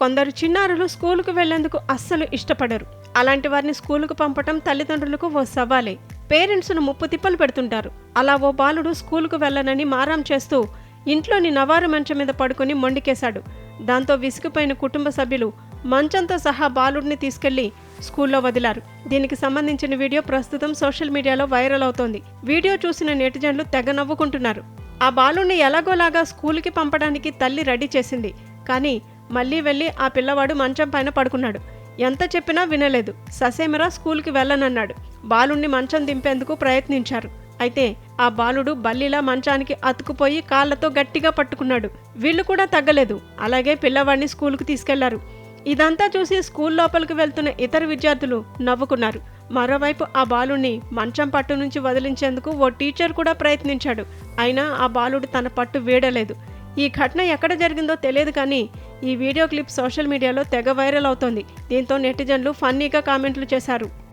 కొందరు చిన్నారులు స్కూలుకు వెళ్ళేందుకు అస్సలు ఇష్టపడరు. అలాంటి వారిని స్కూలుకు పంపటం తల్లిదండ్రులకు ఓ సవాలే. పేరెంట్స్ను ముప్పు తిప్పలు పెడుతుంటారు. అలా ఓ బాలుడు స్కూలుకు వెళ్ళనని మారాం చేస్తూ ఇంట్లోని నవారు మంచం మీద పడుకొని మొండికేశాడు. దాంతో విసిగిపోయిన కుటుంబ సభ్యులు మంచంతో సహా బాలుడిని తీసుకెళ్ళి స్కూల్లో వదిలారు. దీనికి సంబంధించిన వీడియో ప్రస్తుతం సోషల్ మీడియాలో వైరల్ అవుతోంది. వీడియో చూసిన నెటిజన్లు తెగ నవ్వుకుంటున్నారు. ఆ బాలుడిని ఎలాగోలాగా స్కూల్కి పంపడానికి తల్లి రెడీ చేసింది. కానీ మళ్ళీ వెళ్ళి ఆ పిల్లవాడు మంచం పైన పడుకున్నాడు. ఎంత చెప్పినా వినలేదు. ససేమిరా స్కూల్కి వెళ్ళనన్నాడు. బాలుణ్ణి మంచం దింపేందుకు ప్రయత్నించారు. అయితే ఆ బాలుడు బల్లిలా మంచానికి అతుకుపోయి కాళ్ళతో గట్టిగా పట్టుకున్నాడు. వీళ్ళు కూడా తగ్గలేదు. అలాగే పిల్లవాడిని స్కూల్కి తీసుకెళ్ళారు. ఇదంతా చూసి స్కూల్ లోపలికి వెళ్తున్న ఇతర విద్యార్థులు నవ్వుకున్నారు. మరోవైపు ఆ బాలుని మంచం పట్టు నుంచి వదిలించేందుకు ఓ టీచర్ కూడా ప్రయత్నించాడు. అయినా ఆ బాలుడు తన పట్టు వీడలేదు. ఈ ఘటన ఎక్కడ జరిగిందో తెలియదు కానీ ఈ వీడియో క్లిప్ సోషల్ మీడియాలో తెగ వైరల్ అవుతోంది. దీంతో నెటిజన్లు ఫన్నీగా కామెంట్లు చేశారు.